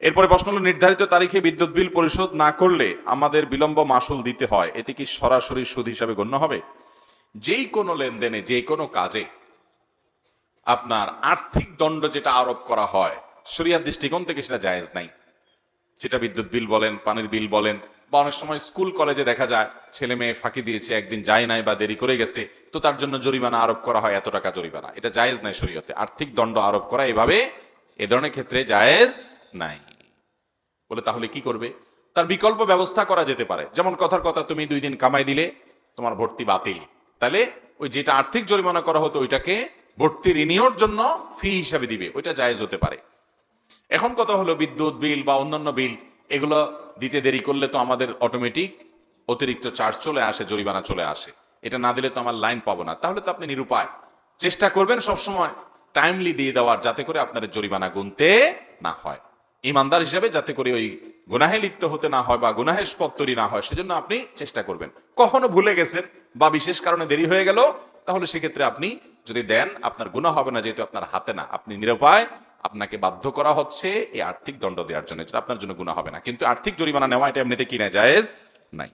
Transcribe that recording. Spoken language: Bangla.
এরপরে প্রশ্ন হলো, নির্ধারিত তারিখে বিদ্যুৎ বিল পরিশোধ না করলে আমাদের বিলম্ব মাসুল দিতে হয়, এতে কি সরাসরি সুদ হিসাবে গণ্য হবে? যেই কোনো লেনদেনে, যে কোনো কাজে আপনার আর্থিক দণ্ড যেটা আরোপ করা হয়, শরিয়ার দৃষ্টিকোণ থেকে সেটা জায়েজ নাই। সেটা বিদ্যুৎ বিল বলেন, পানির বিল বলেন, বা অনেক সময় স্কুল, কলেজে দেখা যায়, ছেলে মেয়ে ফাঁকি দিয়েছে, একদিন যায় নাই বা দেরি করে গেছে, তো তার জন্য জরিমানা আরোপ করা হয়, এত টাকা জরিমানা। এটা জায়েজ নাই শরীয়তে। আর্থিক দণ্ড আরোপ করা এভাবে এ ধরনের ক্ষেত্রে জায়েজ নাই। বলে, তাহলে কি করবে? তার বিকল্প ব্যবস্থা করা যেতে পারে। যেমন কথার কথা, তুমি দুই দিন কামাই দিলে তোমার ভর্তি বাতিল। তাহলে ওই যেটা আর্থিক জরিমানা করা হতো, ওইটাকে ভর্তি রিনিউর জন্য ফি হিসাবে দিবে। ওইটা জায়েজ হতে পারে। এখন কথা হলো, বিদ্যুৎ বিল বা অন্যান্য বিল, এগুলো দিতে দেরি করলে তো আমাদের অটোমেটিক অতিরিক্ত চার্জ চলে আসে, জরিমানা চলে আসে। এটা না দিলে তো আমার লাইন পাবো না। তাহলে তো আপনি নিরুপায়। চেষ্টা করবেন সবসময় টাইমলি দিয়ে দেওয়ার, যাতে করে আপনার জরিমানা গুনতে না হয়। ইমানদার হিসেবে যাতে করে ওই গুনাহে লিপ্ত হতে না হয় বা গুনাহের স্পত্তরি না হয়, সেজন্য আপনি চেষ্টা করবেন। কখনো ভুলে গেছেন বা বিশেষ কারণে দেরি হয়ে গেল, তাহলে সেক্ষেত্রে আপনি যদি দেন, আপনার গুণা হবে না যেহেতু আপনার হাতে না। আপনি নিরুপায়, আপনাকে বাধ্য করা হচ্ছে এই আর্থিক দণ্ড দেওয়ার জন্য আপনার জন্য গুণা হবে না। কিন্তু আর্থিক জরিমানা নেওয়া এটা এমনিতে কিনা জায়েজ? নাই।